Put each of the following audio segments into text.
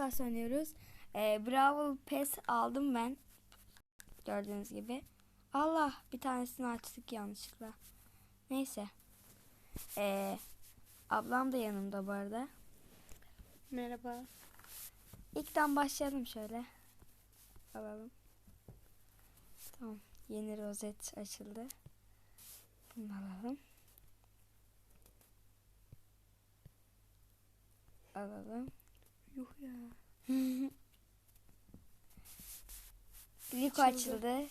Stars oynuyoruz. Ee, Bravo Pass aldım ben. Gördüğünüz gibi. Allah bir tanesini açtık yanlışlıkla. Neyse. Ee, ablam da yanımda bu arada. Merhaba. İlkten başlayalım şöyle. Alalım. Tamam. Yeni rozet açıldı. Bunu alalım. Alalım. Yuh ya. Rico Açıldı. açıldı.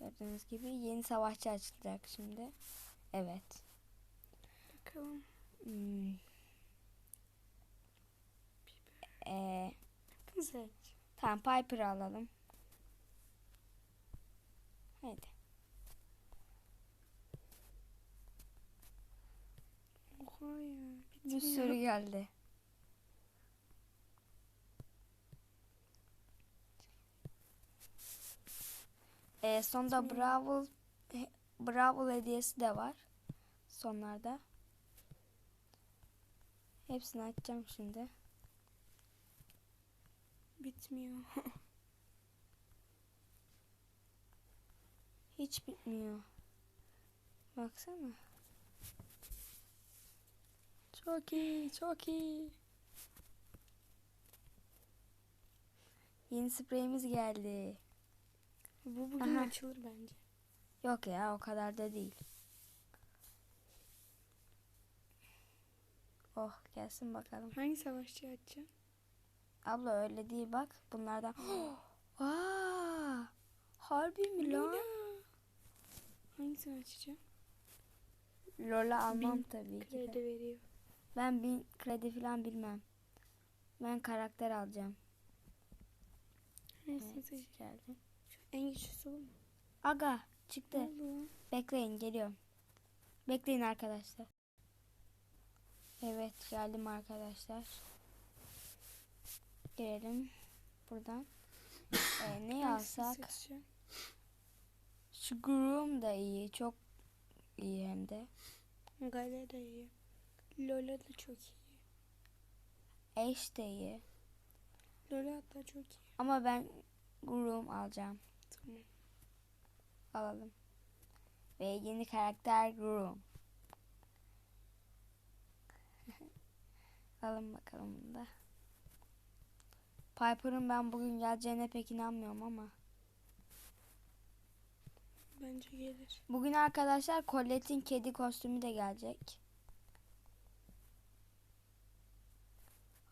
Gördüğünüz gibi yeni savaşçı açılacak şimdi. Evet. Bakalım. Hmm. Ee, Güzel. tamam Piper'ı alalım. Haydi. Oha ya. Bir sürü geldi. Ee, sonda he- Bravo hediyesi de var. Sonlarda. Hepsini açacağım şimdi. Bitmiyor. Hiç bitmiyor. Baksana. Çok iyi, çok iyi. Yeni spreyimiz geldi. Bu bugün Aha. açılır bence. Yok ya o kadar da değil. Oh gelsin bakalım. Hangi savaşçı açacaksın? Abla öyle değil bak bunlardan. Aa, harbi mi lan? Hangisini açacağım? Lola almam Bin tabii ki de. veriyor. Ben bin kredi falan bilmem. Ben karakter alacağım. Neyse Evet, seçeceğim. En güçlüsü bu mu? Aga çıktı. oldu? Bekleyin geliyorum. Bekleyin arkadaşlar. Evet geldim arkadaşlar. Gelelim buradan. Ee, ne alsak? Şu Groom da iyi. Çok iyi hem de. Gale de iyi. Lola da çok iyi. Ash de iyi. Lola hatta çok iyi. Ama ben Groom alacağım. Alalım. Ve yeni karakter Groom. Alın bakalım bunu da. Piper'ın ben bugün geleceğine pek inanmıyorum ama. Bence gelir. Bugün arkadaşlar Colette'in kedi kostümü de gelecek.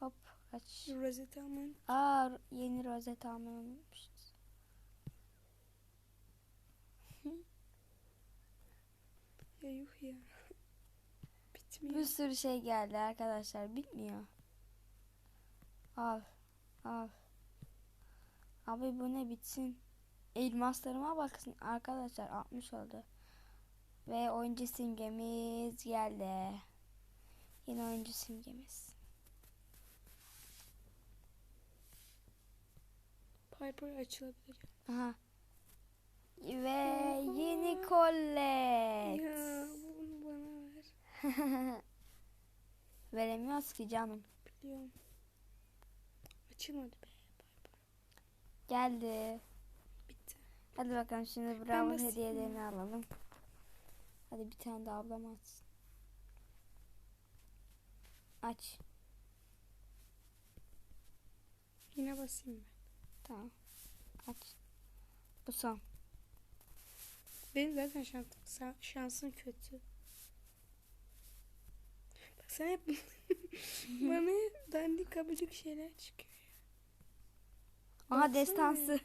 Hop aç. Rosetta aman. Aa yeni rozet almayı. Ya yuh ya. Bitmiyor. Bir sürü şey geldi arkadaşlar. Bitmiyor. Al. Al. Abi bu ne bitsin. Elmaslarıma bakın arkadaşlar 60 oldu. Ve oyuncu simgemiz geldi. Yine oyuncu simgemiz. Piper açılabilir. Aha. Ve yeni kollet. Ya bunu bana ver. Veremiyoruz ki canım. Biliyorum. Açılmadı be. Geldi. Bitti. Hadi bakalım şimdi basayım hediyelerini alalım. Hadi bir tane de ablam açsın. Aç. Yine basayım ben. Tamam. Aç. Bu son. Benim zaten şansım, şansım kötü. Sen hep bana hep dandik abidik şeyler çıkıyor. Aha Baksana. destansı.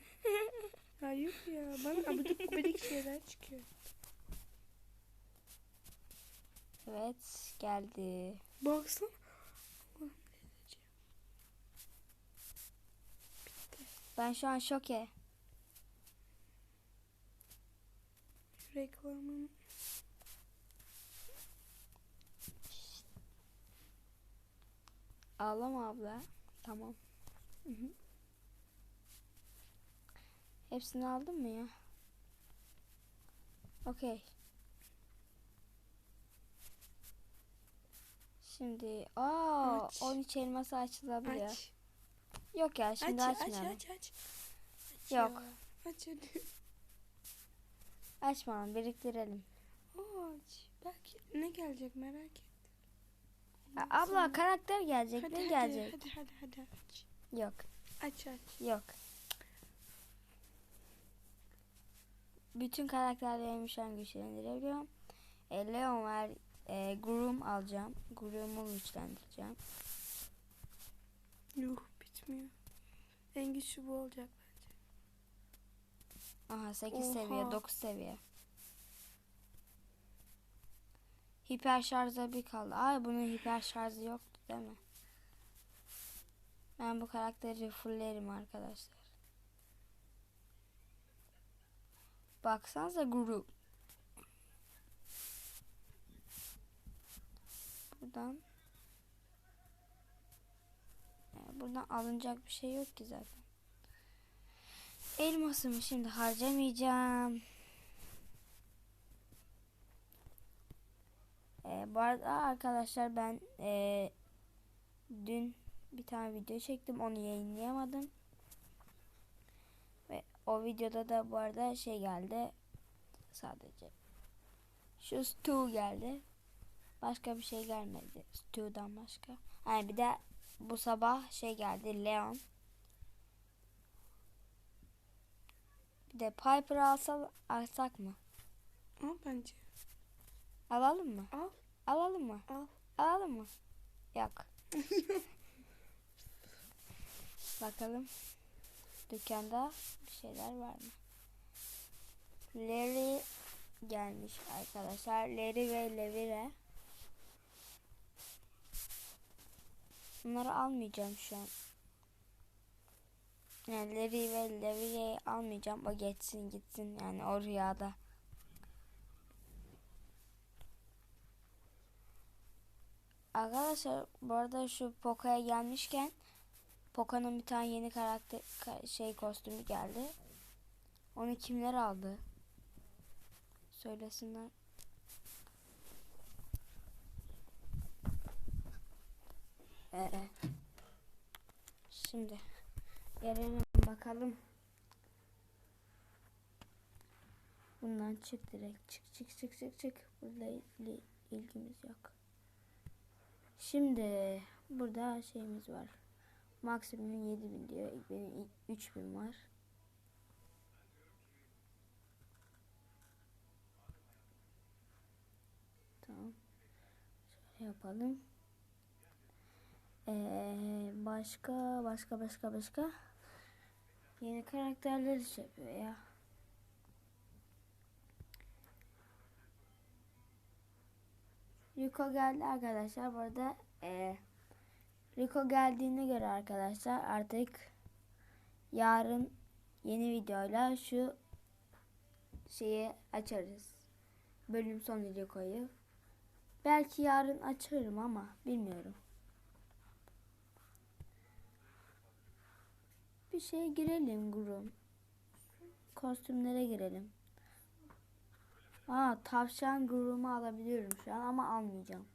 Ya yok ya bana abidik abidik şeyler çıkıyor. Evet geldi. Baksana. Ben şu an şoke. Reklamın Ağlama abla. Tamam. Hepsini aldın mı ya? Okey. Şimdi aa Aç. 13 elması açılabiliyor. Aç. Yok ya şimdi aç, aç, açmayalım. aç, aç. Aç Yok. ya. Aç hadi. Açmayalım biriktirelim. Aç. Belki ne gelecek merak et. Ya abla karakter gelecek Hadi ne hadi, gelecek? hadi hadi hadi aç. Yok Aç aç. yok. Bütün karakterlerimi şu an güçlendirebiliyorum. E, Leon var. E, Groom alacağım. Groom'u güçlendireceğim. Yuh bitmiyor. En güçlü bu olacak bence. Aha 8 seviye Oha. 9 seviye. Hiper şarjı bir kaldı. Ay bunun hiper şarjı yoktu değil mi? Ben bu karakteri fullerim arkadaşlar. Baksanıza Guru. Buradan Yani buradan alınacak bir şey yok ki zaten. Elmasımı şimdi harcamayacağım. Ee, bu arada arkadaşlar ben ee, dün bir tane video çektim onu yayınlayamadım. Ve o videoda da bu arada şey geldi. Sadece şu Stu geldi. Başka bir şey gelmedi. Stu'dan başka. Yani bir de bu sabah şey geldi Leon. Bir de Piper alsa, alsak mı? Al bence. Alalım mı? Al. Alalım mı? Al. Alalım mı? Yok. Bakalım. Dükkanda bir şeyler var mı? Larry gelmiş arkadaşlar. Larry ve Levire. Bunları almayacağım şu an. Yani Larry ve Levire'yi almayacağım. O geçsin gitsin yani o rüyada. Arkadaşlar bu arada şu Poco'ya gelmişken Poco'nun bir tane yeni karakter ka- şey kostümü geldi. Onu kimler aldı? Söylesinler. Ee, şimdi gelelim bakalım. Bundan çık direkt. Çık çık çık çık çık. Burada il- ilgimiz yok. Şimdi burada şeyimiz var. Maksimum 7000 diyor. Benim ilk 3000 var. Tamam. Şöyle yapalım. Ee, başka başka başka başka yeni karakterleri şey yapıyor ya. Rico geldi arkadaşlar. Bu arada eee, Rico geldiğine göre arkadaşlar artık yarın yeni videoyla şu şeyi açarız. Bölüm sonu Rico'yu. Belki yarın açarım ama bilmiyorum. Bir şeye girelim Gurum. Kostümlere girelim. Aa tavşan gurumu alabiliyorum şu an ama almayacağım.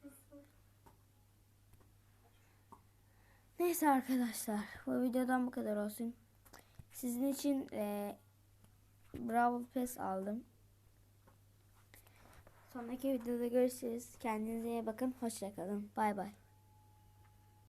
Neyse arkadaşlar bu videodan bu kadar olsun. Sizin için eee Bravo Pass aldım. Sonraki videoda görüşürüz. Kendinize iyi bakın. Hoşçakalın. Bay bay.